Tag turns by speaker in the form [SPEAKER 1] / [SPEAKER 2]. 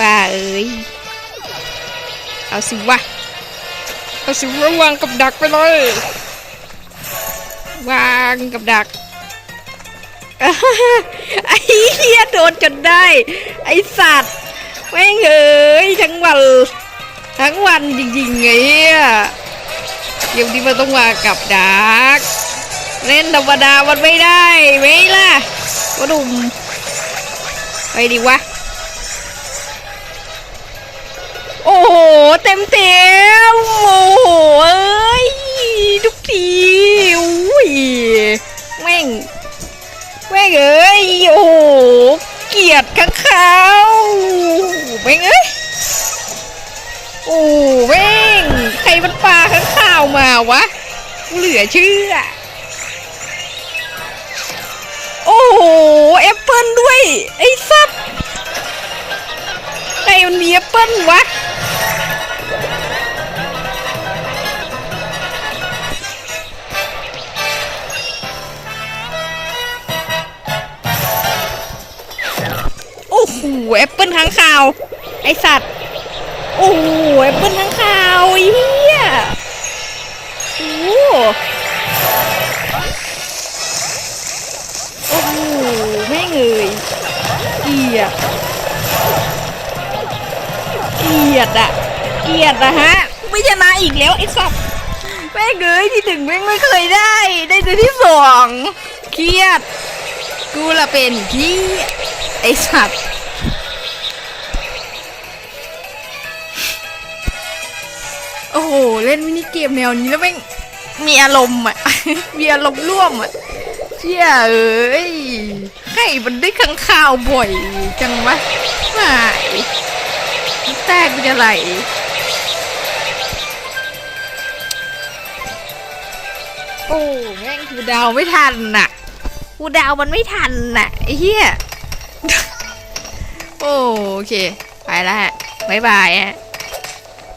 [SPEAKER 1] บ้าเอ้ย เอาสิวะ เอาสิวะวางกับดักไปเลย วางกับดักไอ้เหี้ยโดนจนได้ ไอ้สัตว์แม่งเอ้ยทั้งวันทั้งวันจริงๆไงเนี่ยเกมที่มันต้องมากับดัก เล่นธรรมดามันไม่ได้ไหมล่ะวะดุมไปดิวะ โอ้โห เต็มเต็มโอ้โหเอ้ยทุกทีอุ้ยแม่ง แม่งเอ้ยโอ้โหเกลียดข้างเขาแม่งเอ้ยโอ้แม่งใครมันปลาข้างข่าวมาวะกูเหลือเชื่อ โอ้โหแอปเปิลด้วย ไอ้สัตว์ใครมันมีแอปเปิลวะ โอ้โหแอปเปิลข้างข่าว ไอสัตว์ โอ้โหแอปเปิลข้างข่าวเหี้ยโอ้โหโอ้โหแม่งเอ่ยเกียดเกียดอะเกียดอะฮะ ไม่ชนะอีกแล้วไอ้สัตว์แม่งเอยที่หนึ่งแม่งไม่เคยได้ ได้แต่ที่สองเครียด กูละเป็นขี้ไอสัตว์ อ้โห เล่นมินิเกมแนวนี้แล้วแม่งมีอารมณ์อะ มีอารมณ์ร่วมอะเชี่ยเอ้ยใครมันได้ข้างข่าวบ่อยจังวะไม่แตกกูจะไหลโอ้แม่งกูดาวไม่ทันน่ะกูดาวมันไม่ทันน่ะไอ้เหี้ยโอเค ไปแล้วฮะบ๊ายบายฮะ